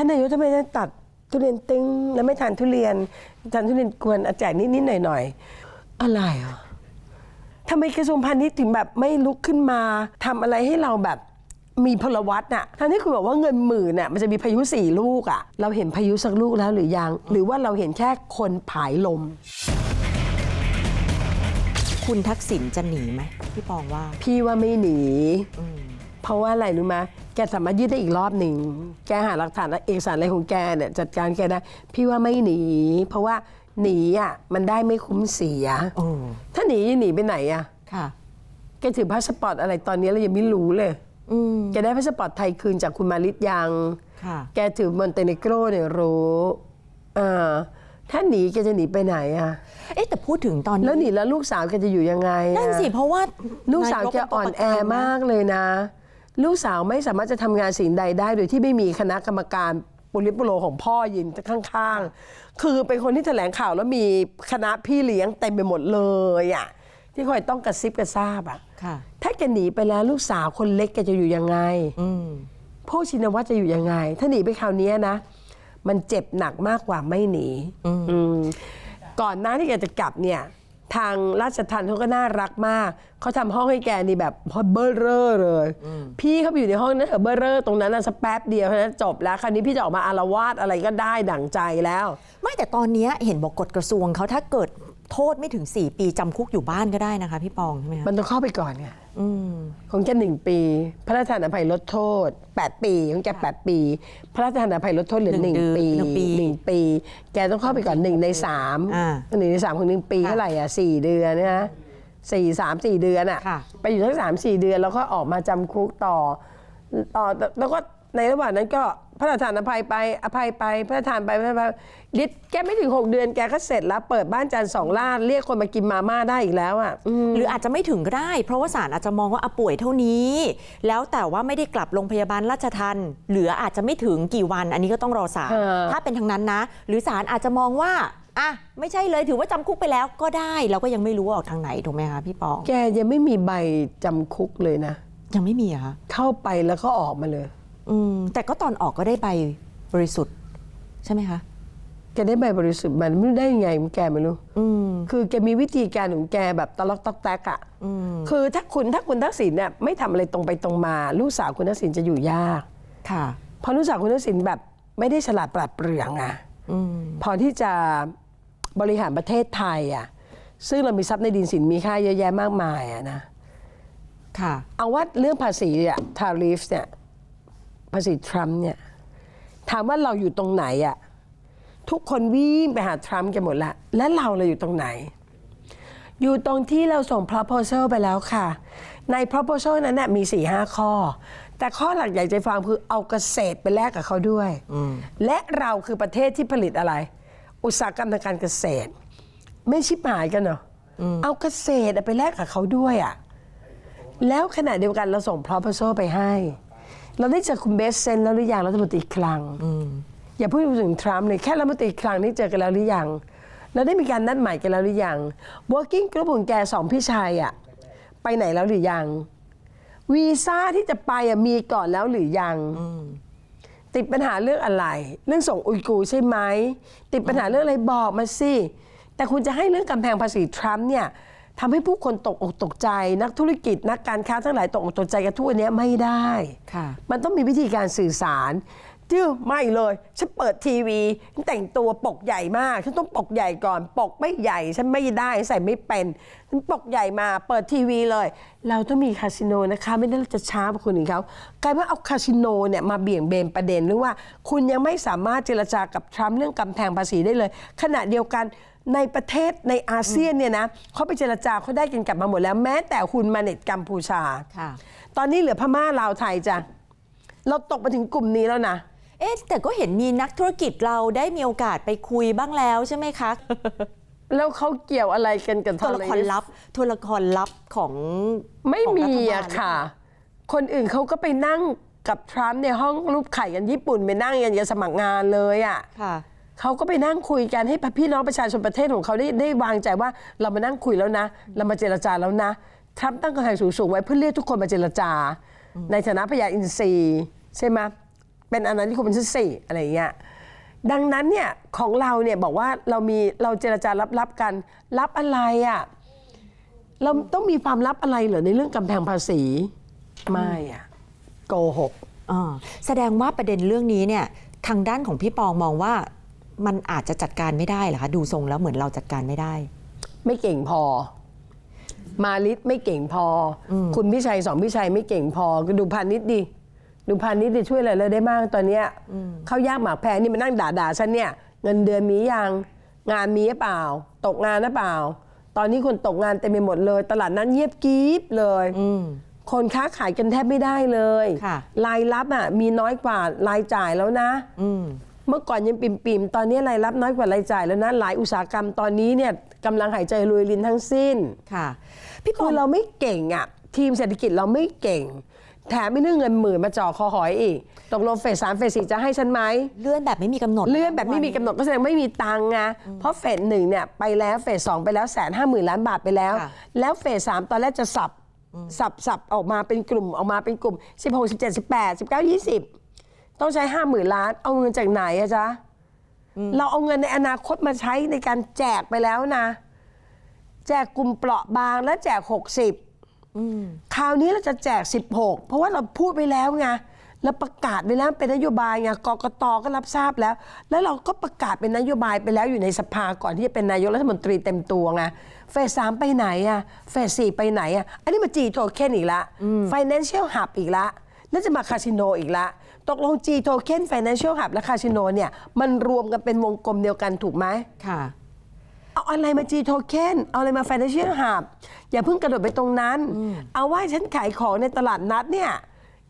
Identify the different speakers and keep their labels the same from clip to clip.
Speaker 1: ท่านนายกทำไมท่านตัดทุเรียนตึงแล้วไม่ทานทุเรียนทานทุเรียนกวนอาแจกนิดๆหน่อยๆอะไรอะทำไมกระทรวงพาณิชย์ถึงแบบไม่ลุกขึ้นมาทำอะไรให้เราแบบมีพลวัตน่ะทั้งที่คุณบอกว่าเงินหมื่นน่ะมันจะมีพายุสี่ลูกอะ เราเห็นพายุสักลูกแล้วหรือยัง หรือว่าเราเห็นแค่คนผายลม
Speaker 2: คุณทักษิณจะหนีไหมพี่ปองว่า
Speaker 1: พี่ว่าไม่หนี
Speaker 2: อืม
Speaker 1: เพราะว่าอะไรรู้ไหมแกสามารถยืดได้อีกรอบหนึ่ง แกหาหลักฐานเอกสารอะไรของแกเนี่ยจัดการแกได้พี่ว่าไม่หนี เพราะว่าหนีอะมันได้ไม่คุ้มเสีย
Speaker 2: โอ้
Speaker 1: ถ้าหนีหนีไปไหนอะ
Speaker 2: ค่ะ
Speaker 1: แกถือพาสปอร์ตอะไรตอนนี้เรายังไม่รู้เลย
Speaker 2: อืม
Speaker 1: แกได้พาสปอร์ตไทยคืนจากคุณมาริตยัง
Speaker 2: ค่ะ
Speaker 1: แกถือมอนเตเนโกรเนี่ยรู้อ่าถ้าหนีแกจะหนีไปไหนอะ
Speaker 2: เอ๊ะแต่พูดถึงตอนนี้
Speaker 1: แล้วหนีแล้วลูกสาวแกจะอยู่ยังไงอะ
Speaker 2: นั่นสิเพราะว่า
Speaker 1: ลูกสาวแกอ่อนแอมากเลยนะ ลูกสาวไม่สามารถจะทำงานสิ่งใดได้ โดยที่ไม่มีคณะกรรมการปุริปุโรของพ่อยืนข้างๆ คือเป็นคนที่แถลงข่าวแล้วมีคณะพี่เลี้ยงเต็มไปหมดเลยอะที่คอยต้องกระซิบกระซาบอะ
Speaker 2: ค่ะ
Speaker 1: ถ้าแกหนีไปแล้วลูกสาวคนเล็กแกจะอยู่ยังไง
Speaker 2: อืม
Speaker 1: พ่อชินวัตรจะอยู่ยังไง ถ้าหนีไปคราวนี้นะ มันเจ็บหนักมากกว่าไม่หนีอืมก่อนหน้าที่แกจะกลับเนี่ย ทางราชทันเขาก็น่ารักมาก เขาทำห้องให้แกนี่แบบพอเบอร์เรอร์เลย พี่เขาไปอยู่ในห้องนั้นเถอะเบอร์เรอร์ตรงนั้นนะสักแป๊บเดียวเท่านั้นจบแล้วคราวนี้พี่จะออกมาอารวาสอะไรก็ได้ดั่งใจแล้ว
Speaker 2: ไม่แต่ตอนเนี้ยเห็นบอกกฎกระทรวงเขาถ้าเกิด โทษไม่ถึง 4 ปีจำคุกอยู่บ้านก็ได้นะคะ พี่ปองใช่ไหมคะ
Speaker 1: มันต้องเข้าไปก่อนไง
Speaker 2: อืม
Speaker 1: ของแกหนึ่งปี พระราชทานอภัยลดโทษ 8 ปีของแก8ปี พระราชทานอภัยลดโทษเหลือ
Speaker 2: ห
Speaker 1: ห
Speaker 2: นึ่
Speaker 1: นึ่
Speaker 2: ง
Speaker 1: ง
Speaker 2: เดือน
Speaker 1: ปี
Speaker 2: หนึ่งปี
Speaker 1: หนึ่งปี แกต้องเข้าไปก่อนหนึ่งในสาม
Speaker 2: อ่า
Speaker 1: หนึ่งในสามของหนึ่งปี
Speaker 2: ค่ะ
Speaker 1: เท่าไหร่อะสี่เดือนนะสี่สามสี่เดือนอะ
Speaker 2: ค่ะ
Speaker 1: ไปอยู่ทั้งสามสี่เดือนแล้วก็ออกมาจำคุกต่อต่อแล้วก็ในระหว่างนั้นก็ พระราชทานอภัยไปอภัยไปพระราชทานไปพระราชทานลิศแกไม่ถึง 6 เดือนแกก็เสร็จแล้ว เปิดบ้านจันทร์สองล่าเรียกคนมากินมาม่าได้อีกแล้วอะอืม
Speaker 2: หรืออาจจะไม่ถึงก็ได้ เพราะว่าศาลอาจจะมองว่าอะป่วยเท่านี้ แล้วแต่ว่าไม่ได้กลับโรงพยาบาลราชทันเหลืออาจจะไม่ถึงกี่วัน อันนี้ก็ต้องรอศาล
Speaker 1: เออ
Speaker 2: ถ้าเป็นทางนั้นนะ หรือศาลอาจจะมองว่าอะไม่ใช่เลยถือว่าจำคุกไปแล้วก็ได้ เราก็ยังไม่รู้ว่าออกทางไหนถูกไหมคะพี่ปอง
Speaker 1: แกยังไม่มีใบจำคุกเลยนะ
Speaker 2: ยังไม่มีเหรอะคะ
Speaker 1: เข้าไปแล้วก็ออกมาเลย
Speaker 2: อืมแต่ก็ตอนออกก็ได้ใบบริสุทธิ์ ใช่ไหมคะ
Speaker 1: แกได้ใบบริสุทธิ์มันไม่รู้ได้ยังไงของแกไม่รู้
Speaker 2: อืม
Speaker 1: คือแกมีวิธีการของแกแบบตะลอกตอกแตกอะ
Speaker 2: อืม
Speaker 1: คือถ้าคุณถ้าคุณทักษิณเนี่ยไม่ทำอะไรตรงไปตรงมา ลูกสาวคุณทักษิณจะอยู่ยาก
Speaker 2: ค่ะ
Speaker 1: เพราะลูกสาวคุณทักษิณแบบไม่ได้ฉลาดปราดเปรื่องอะ
Speaker 2: อืม
Speaker 1: พอที่จะบริหารประเทศไทยอะซึ่งเรามีทรัพย์ในดินสินมีค่าเยอะแยะมากมายอะนะ
Speaker 2: ค่ะ
Speaker 1: เอาว่าเรื่องภาษีอะทาริฟเนี่ย ภาษีทรัมป์เนี่ยถามว่าเราอยู่ตรงไหนอะทุกคนวิ่งไปหาทรัมป์กันหมดละและเราเราอยู่ตรงไหน อยู่ตรงที่เราส่ง proposal ไปแล้วค่ะ ใน proposal นั้นน่ะมี4 5ข้อ แต่ข้อหลักใหญ่ใจฟังคือเอาเกษตรไปแลกกับเขาด้วยและเราคือประเทศที่ผลิตอะไร อุตสาหกรรมทางการเกษตร ไม่ชิบหายกันเหรออเอาเกษตรไปแลกกับเขาด้วยอะแล้วขณะเดียวกันเราส่ง proposal ไปให้ เราได้เจอคุณเบสเซนแล้วหรือยังรัฐมนตรีคลังอย่าพูดถึงทรัมป์เลยแค่รัฐมนตรีคลังนี่เจอกันแล้วหรือยังเราได้มีการนัดหมายกันแล้วหรือยัง working group ของแกสองพี่ชายอะไปไหนแล้วหรือยังวีซ่าที่จะไปอะมีก่อนแล้วหรือยังติดปัญหาเรื่องอะไร เรื่องส่งอุยกูร์ใช่ไหมติดปัญหาเรื่องอะไรบอกมาสิแต่คุณจะให้เรื่องกำแพงภาษีทรัมป์เนี่ย ทำให้ผู้คนตกอกตกใจ นักธุรกิจนักการค้าทั้งหลายตกอกตกใจกันทุกวันนี้ไม่ได้
Speaker 2: ค่ะ
Speaker 1: มันต้องมีวิธีการสื่อสารจื้อไม่เลยฉันเปิดทีวีฉันแต่งตัวปกใหญ่มากฉันต้องปกใหญ่ก่อน ปกไม่ใหญ่ฉันไม่ได้ใส่ไม่เป็นฉันปกใหญ่มาเปิดทีวีเลย เราต้องมีคาสิโนนะคะไม่ได้เราจะช้ากว่าคนอื่นเขากลายว่าเอาคาสิโนเนี่ยมาเบี่ยงเบนประเด็นหรือว่า คุณยังไม่สามารถเจรจากับทรัมป์เรื่องกำแพงภาษีได้เลย ขณะเดียวกัน ในประเทศในอาเซียนเนี่ยนะเขาไปเจรจาเขาได้กันกลับมาหมดแล้วแม้แต่คุณมาเน็ตกัมพูชา
Speaker 2: ค่ะ
Speaker 1: ตอนนี้เหลือพม่าลาวไทยจ้ะเราตกมาถึงกลุ่มนี้แล้วนะ
Speaker 2: เอ๊ะแต่ก็เห็นมีนักธุรกิจเราได้มีโอกาสไปคุยบ้างแล้วใช่ไหมคะ
Speaker 1: แล้วเขาเกี่ยวอะไรกันกับ
Speaker 2: ตัวละครลับตัวละครลับของ
Speaker 1: ไม่
Speaker 2: ของ
Speaker 1: มี
Speaker 2: รัฐบาล
Speaker 1: อะค่ะ คนอื่นเขาก็ไปนั่งกับทรัมป์ในห้องรูปไข่กันญี่ปุ่นไปนั่งกันจะสมัครงานเลยอะ
Speaker 2: ค่ะ
Speaker 1: เขาก็ไปนั่งคุยกันให้พี่น้องประชาชนประเทศของเขาได้ได้วางใจว่าเรามานั่งคุยแล้วนะ เรามาเจรจาแล้วนะทรัมป์ตั้งกำแพงสูงๆไว้เพื่อเรียกทุกคนมาเจรจา ในฐานะพยาอินทรีย์ ใช่ไหมเป็นอนานิคมเป็นสี่อะไรอย่างเงี้ยดังนั้นเนี่ยของเราเนี่ยบอกว่าเรามีเราเจรจารับๆกันรับอะไรอะ่ะเราต้องมีความลับอะไรเหรอในเรื่องกำแพงภาษี ไม่อะโกหก
Speaker 2: อ่าแสดงว่าประเด็นเรื่องนี้เนี่ยทางด้านของพี่ปองมองว่า มันอาจจะจัดการไม่ได้เหรอคะดูทรงแล้วเหมือนเราจัดการไม่ได้
Speaker 1: ไม่เก่งพอ มาลิศไม่เก่งพออคุณพิชัยสองพิชัยไม่เก่งพอก็ดูพาณิชย์ดิดูพาณิชย์ดิช่วยอะไรเราได้มากตอนเนี้ยเข้ายากหมากแพงนี่มานั่งด่าด่าๆฉันเนี่ย เงินเดือนมียังงานมีหรือเปล่า ตกงานหรือเปล่า ตอนนี้คนตกงานเต็มไปหมดเลย ตลาดนั้นเงียบกริบเลย
Speaker 2: อืม
Speaker 1: คนค้าขายกันแทบไม่ได้เลย
Speaker 2: ค่ะ
Speaker 1: รายรับอะ มีน้อยกว่ารายจ่ายแล้วนะ
Speaker 2: อืม
Speaker 1: เมื่อก่อนยังปิ่มๆตอนนี้รายรับน้อยกว่ารายจ่ายแล้วนะหลายอุตสาหกรรมตอนนี้เนี่ยกำลังหายใจรวยรินทั้งสิ้น
Speaker 2: ค่ะพี่ป
Speaker 1: คือองเราไม่เก่งอะ ทีมเศรษฐกิจเราไม่เก่ง แถมไม่นึ่งเงินหมื่นมาจ่อคอหอยอีกตกลงเฟสสามเฟสสี่จะให้ฉันไหม
Speaker 2: เลื่อนแบบไม่มีกำหนด
Speaker 1: เลื่อนแบบไม่มีกำหนดก็แสดงไม่มีตังค์ไงเพราะเฟสหนึ่งเนี่ยไปแล้วเฟสสองไปแล้วแสนห้าหมื่นล้านบาทไปแล้ว
Speaker 2: ค่ะ
Speaker 1: แล้วเฟสสามตอนแรกจะสับสับสับออกมาเป็นกลุ่มออกมาเป็นกลุ่ม16 17 18 19 20 ต้องใช้ห้าหมื่นล้าน เอาเงินจากไหนอะจ๊ะ เราเอาเงินในอนาคตมาใช้ในการแจกไปแล้วนะ แจกกลุ่มเปราะบางและแจก60
Speaker 2: อืม
Speaker 1: คราวนี้เราจะแจก16เพราะว่าเราพูดไปแล้วไงเราประกาศไปแล้วเป็นนโยบายไงกกตก็รับทราบแล้ว แล้วเราก็ประกาศเป็นนโยบายไปแล้วอยู่ในสภาก่อนที่จะเป็นนายกรัฐมนตรีเต็มตัวไงเฟสสามไปไหนอะเฟสสี่ไปไหนอะอันนี้มาจีโทเค็นอีกละ financial hub อีกละ แล้วจะมาคาสิโนอีกละ ตกลง G token financial hub และคาสิโนเนี่ย มันรวมกันเป็นวงกลมเดียวกันถูกไหม
Speaker 2: ค่ะ
Speaker 1: เอาอะไรมา G token เอาอะไรมา financial hub อย่าเพิ่งกระโดดไปตรงนั้น เอาว่าฉันขายของในตลาดนัดเนี่ย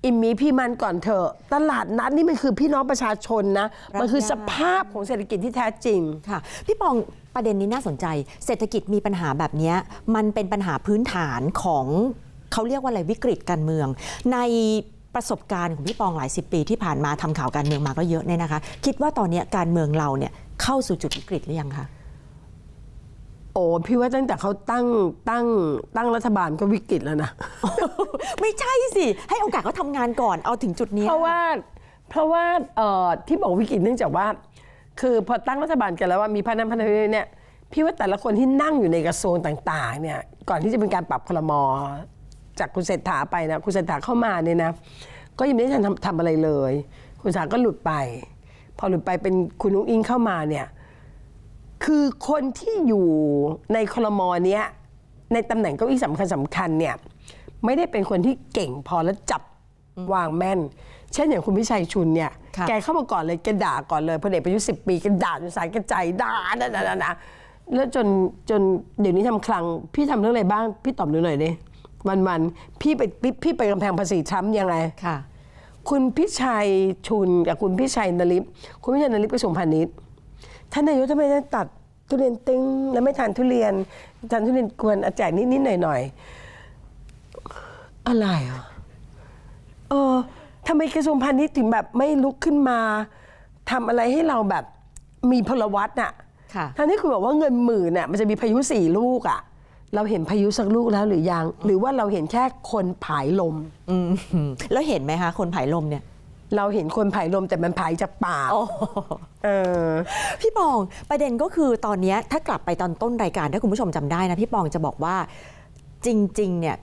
Speaker 1: อิมมีพี่มันก่อนเถอะ ตลาดนัดนี่มันคือพี่น้องประชาชนนะ
Speaker 2: รัก
Speaker 1: มันคือ
Speaker 2: ญาติ
Speaker 1: สภาพของเศรษฐกิจที่แท้จริง
Speaker 2: ค่ะ พี่ปองประเด็นนี้น่าสนใจ เศรษฐกิจมีปัญหาแบบเนี้ยมันเป็นปัญหาพื้นฐานของเขาเรียกว่าอะไรวิกฤตการเมือง ใน ประสบการณ์ของพี่ปองหลายสิบปีที่ผ่านมาทำข่าวการเมืองมาก็เยอะเนี่ยนะคะ คิดว่าตอนเนี้ยการเมืองเราเนี่ยเข้าสู่จุดวิกฤตหรือยังคะ
Speaker 1: โอ้พี่ว่าตั้งแต่เขาตั้งตั้งตั้งรัฐบาลก็วิกฤตแล้วนะ
Speaker 2: ไม่ใช่สิ ให้โอกาสเขาทำงานก่อนเอาถึงจุดนี้
Speaker 1: เพราะว่าเพราะว่าเอ่อที่บอกวิกฤตเนื่องจากว่า คือพอตั้งรัฐบาลกันแล้วว่ามีพันนั้นพันนี้เนี่ยพี่ว่าแต่ละคนที่นั่งอยู่ในกระทรวงต่าง ๆ เนี่ย ก่อนที่จะเป็นการปรับคลมอ จากคุณเศรษฐาไปนะคุณเศรษฐาเข้ามาเนี่ยนะก็ยังไม่ได้ทันทำทำอะไรเลย คุณเศรษฐาก็หลุดไป พอหลุดไปเป็นคุณนุ้งอิงเข้ามาเนี่ยคือคนที่อยู่ในคลมอเนี้ยในตำแหน่งเก้าอี้สำคัญสำคัญเนี่ยไม่ได้เป็นคนที่เก่งพอแล้วจับวางแม่น เช่นอย่างคุณพิชัยชุนเนี่ย
Speaker 2: ค่ะ
Speaker 1: แกเข้ามาก่อนเลยแกด่าก่อนเลยพลเอกประยุทธ์สิปีแกด่าจนสายกระใจด่าด่าด่าด่าด่าแล้วจนจนเดี๋ยวนี้ทำคลัง พี่ทำเรื่องอะไรบ้าง พี่ตอบหนูหน่อยดิ วันวันๆพี่ไปพี่พี่ไปกำแพงภาษีทรัมป์ยังไง
Speaker 2: ค่ะ
Speaker 1: คุณพิชัยชุนกับคุณพิชัยนลิปคุณพิชัยนลิปกระทรวงพาณิชย์ท่านนายกทำไมได้ตัดทุเรียนตึงแล้วไม่ทานทุเรียนทานทุเรียนกวนอาแจกนิดๆหน่อยๆอะไรอะเออทำไมกระทรวงพาณิชย์ถึงแบบไม่ลุกขึ้นมาทำอะไรให้เราแบบมีพลวัตน่ะ
Speaker 2: ค่ะ
Speaker 1: ทั้งที่คุณบอกว่าเงินหมื่นน่ะมันจะมีพายุสี่ลูกอะ เราเห็นพายุสักลูกแล้วหรือยัง หรือว่าเราเห็นแค่คนผายลม
Speaker 2: อืมแล้วเห็นไหมคะคนผายลมเนี่ย
Speaker 1: เราเห็นคนผายลมแต่มันผายจากปาก
Speaker 2: โอ้
Speaker 1: เออ
Speaker 2: พี่ปองประเด็นก็คือตอนเนี้ยถ้ากลับไปตอนต้นรายการถ้าคุณผู้ชมจำได้นะพี่ปองจะบอกว่าจริง ๆ เนี่ย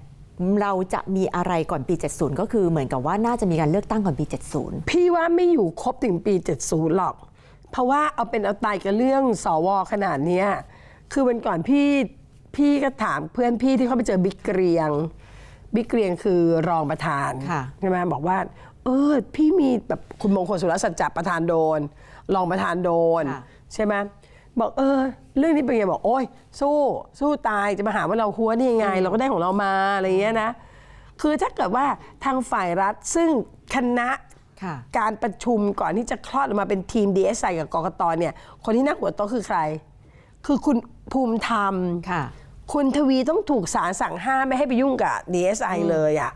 Speaker 2: เราจะมีอะไรก่อนปี 70 ก็คือเหมือนกับว่าน่าจะมีการเลือกตั้งก่อนปี 70
Speaker 1: พี่ว่าไม่อยู่ครบถึงปี 70 หรอก เพราะว่าเอาเป็นเอาตายกับเรื่องสวขนาดเนี้ยคือวันก่อนพี่ พี่ก็ถามเพื่อนพี่ที่เขาไปเจอบิ๊กเกรียง บิ๊กเกรียงคือรองประธาน
Speaker 2: ค่ะ
Speaker 1: ใช่ไหมบอกว่า เออ พี่มีแบบคุณมงคลสุรสัจจะประธานโดน รองประธานโดน
Speaker 2: ค่ะ
Speaker 1: ใช่ไหมบอกเออ เรื่องนี้เป็นไงบอกโอ้ยสู้สู้ตายจะมาหาว่าเราหัวนี่ยังไง เราก็ได้ของเรามาอะไรอย่างเงี้ยนะ คือถ้าเกิดว่าทางฝ่ายรัฐซึ่งคณะ
Speaker 2: ค่ะ
Speaker 1: การประชุมก่อนที่จะคลอดออกมาเป็นทีม DSI กับกกตเนี่ย คนที่นั่งหัวโต๊ะคือใคร คือคุณภูมิธรรม
Speaker 2: ค่ะ
Speaker 1: คุณทวีต้องถูกศาลสั่งห้ามไม่ให้ไปยุ่งกับ DSI เลยอะ่ะ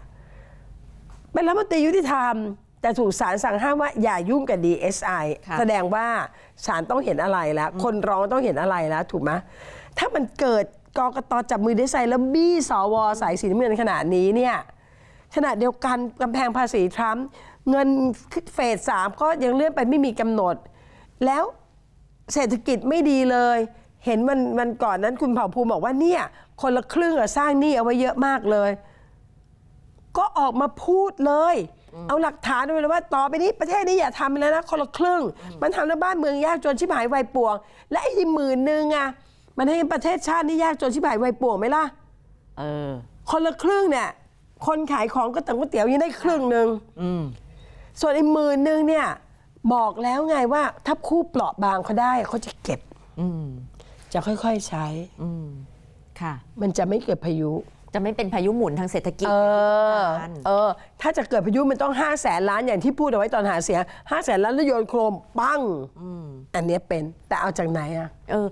Speaker 1: เป็นรัฐมนตรียุติธรรม แต่ถูกศาลสั่งห้ามว่าอย่ายุ่งกับ DSI
Speaker 2: ค่ะ
Speaker 1: แสดงว่าศาลต้องเห็นอะไรแล้ว คนร้องต้องเห็นอะไรแล้ว ถูกไหมถ้ามันเกิดกกตจับมือ DSI แล้วบี้สวสายสีน้ำเงินขนาดนี้เนี่ย ขณะเดียวกันกำแพงภาษีทรัมป์เงินเฟสสามก็ยังเลื่อนไปไม่มีกำหนด แล้วเศรษฐกิจไม่ดีเลย เห็นมันมันก่อนนั้นคุณเผ่าภูมิบอกว่าเนี่ยคนละครึ่งอะสร้างหนี้เอาไว้เยอะมากเลย ก็ออกมาพูดเลย เอาหลักฐานมาเลยว่าต่อไปนี้ประเทศนี้อย่าทำแล้วนะคนละครึ่ง มันทำให้บ้านเมืองยากจนชิบหายวัยป่วง และไอ้หมื่นหนึ่งอะมันให้ประเทศชาตินี่ยากจนชิบหายวัยป่วงไหมล่ะ
Speaker 2: เออ
Speaker 1: คนละครึ่งเนี่ยคนขายของก็แต่ก๋วยเตี๋ยวยังได้ครึ่งหนึ่ง
Speaker 2: อืม
Speaker 1: ส่วนไอ้หมื่นหนึ่งเนี่ย บอกแล้วไงว่าถ้าคู่เปราะบางเขาได้เขาจะเก็บ
Speaker 2: อืม
Speaker 1: จะค่อยๆใช้
Speaker 2: อืมค่ะ
Speaker 1: มันจะไม่เกิดพายุ
Speaker 2: จะไม่เป็นพายุหมุนทางเศรษฐกิจ
Speaker 1: เออ
Speaker 2: การ
Speaker 1: เออ ถ้าจะเกิดพายุมันต้อง5้าแสนล้านอย่างที่พูดเอาไว้ตอนหาเสียงห้าแสนล้านแล้วโยนโครม ปั้งอันเนี้ยเป็นแต่เอาจากไหนอะ
Speaker 2: เออ